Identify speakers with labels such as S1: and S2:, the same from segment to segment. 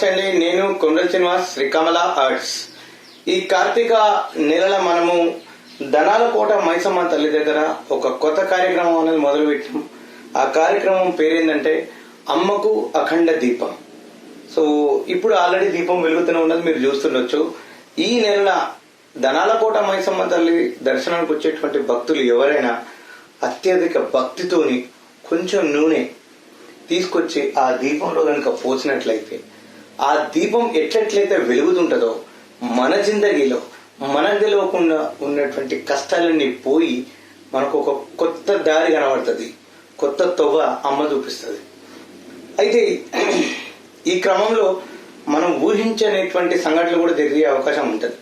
S1: నమస్తే అండి నేను కొండల శ్రీనివాస్ శ్రీకమల ఆర్ట్స్ ఈ కార్తీక నెలల మనము ధనాల కోట మైసమ్మ తల్లి దగ్గర ఒక కొత్త కార్యక్రమం అనేది మొదలుపెట్టాం. ఆ కార్యక్రమం పేరేంటంటే అమ్మకు అఖండ దీపం. సో ఇప్పుడు ఆల్రెడీ దీపం వెలుగుతూనే ఉన్నది మీరు చూస్తుండొచ్చు. ఈ నెల ధనాల కోట మైసమ్మ తల్లి దర్శనానికి వచ్చేటువంటి భక్తులు ఎవరైనా అత్యధిక భక్తితోని కొంచెం నూనె తీసుకొచ్చి ఆ దీపంలో కనుక పోసినట్లయితే ఆ దీపం ఎట్లెట్లయితే వెలుగుతుంటుందో మన జిందగీలో మనకు తెలియకుండా ఉన్నటువంటి కష్టాలన్నీ పోయి మనకు ఒక కొత్త దారి కనబడుతుంది. కొత్త తొవ్వ అమ్మ చూపిస్తుంది. అయితే ఈ క్రమంలో మనం ఊహించనేటువంటి సంఘటనలు కూడా జరిగే అవకాశం ఉంటుంది.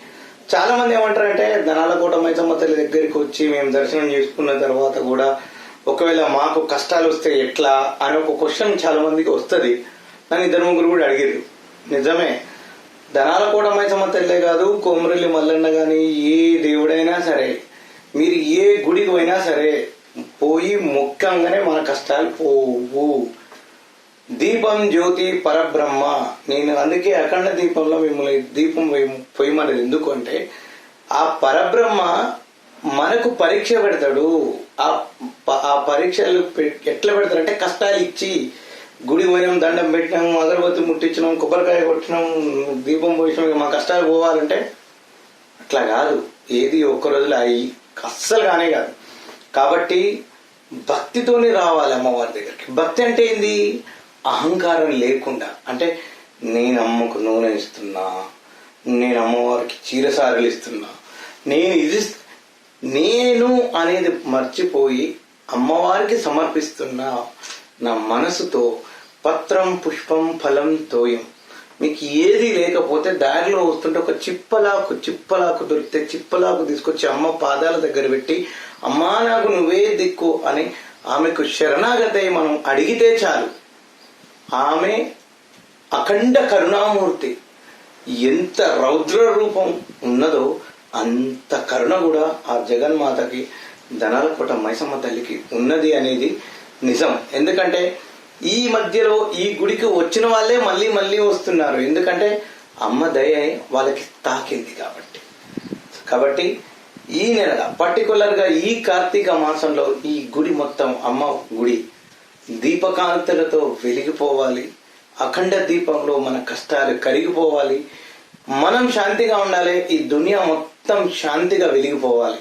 S1: చాలా మంది ఏమంటారంటే ధనాల కోట మైసమ్మ తల్లి దగ్గరికి వచ్చి మేము దర్శనం చేసుకున్న తర్వాత కూడా ఒకవేళ మాకు కష్టాలు వస్తే ఎట్లా అని ఒక క్వశ్చన్ చాలా మందికి వస్తుంది. నన్ను ఇద్దరు ముగ్గురు కూడా అడిగారు నిజమే. ధనాల కూడా మైసమ్మ తల్లే కాదు కోమరెల్లి మల్లన్న కానీ ఏ దేవుడైనా సరే మీరు ఏ గుడికి పోయినా సరే పోయి ముఖ్యంగానే మన కష్టాలు పోవు. దీపం జ్యోతి పరబ్రహ్మ. నేను అందుకే అఖండ దీపంలో మిమ్మల్ని దీపం వేయ- పోయమన్నది ఎందుకు ఆ పరబ్రహ్మ మనకు పరీక్ష పెడతాడు. ఆ ప- ఆ పరీక్షలు పె- ఎట్లా పెడతాడంటే కష్టాలు ఇచ్చి గుడి పోయినాం దండం పెట్టినాం అగరబత్తి ముట్టించినాం కొబ్బరికాయ కొట్టినాం దీపం పోసినాం మా కష్టాలు పోవాలంటే అట్లా కాదు. ఏది ఒక్క రోజులో అయ్యి అస్సలు కానే కాదు. కాబట్టి భక్తితోనే రావాలి అమ్మవారి దగ్గరికి. భక్తి అంటే ఏంది? అహంకారం లేకుండా. అంటే నేను అమ్మకు నూనె ఇస్తున్నా నేను అమ్మవారికి చీరసారలు ఇస్తున్నా నేను ఇది నేను అనేది మర్చిపోయి అమ్మవారికి సమర్పిస్తున్నా నా మనసుతో పత్రం పుష్పం ఫలం తోయం. మీకు ఏది లేకపోతే దారిలో వస్తుంటే ఒక చిప్పలాకు చిప్పలాకు దొరికితే చిప్పలాకు తీసుకొచ్చి అమ్మ పాదాల దగ్గర పెట్టి అమ్మా నాకు నువ్వే దిక్కు అని ఆమెకు శరణాగతి మనం అడిగితే చాలు. ఆమె అఖండ కరుణామూర్తి. ఎంత రౌద్ర రూపం ఉన్నదో అంత కరుణ కూడా ఆ జగన్మాతకి ధనాలకోట మైసమ్మ తల్లికి ఉన్నది అనేది నిజం. ఎందుకంటే ఈ మధ్యలో ఈ గుడికి వచ్చిన వాళ్ళే మళ్ళీ మళ్ళీ వస్తున్నారు. ఎందుకంటే అమ్మ దయ వాళ్ళకి తాకింది కాబట్టి. కాబట్టి ఈ నెల పర్టికులర్గా ఈ కార్తీక మాసంలో ఈ గుడి మొత్తం అమ్మ గుడి దీపకాంతులతో వెలిగిపోవాలి. అఖండ దీపంలో మన కష్టాలు కరిగిపోవాలి. మనం శాంతిగా ఉండాలి. ఈ దునియా మొత్తం శాంతిగా వెలిగిపోవాలి.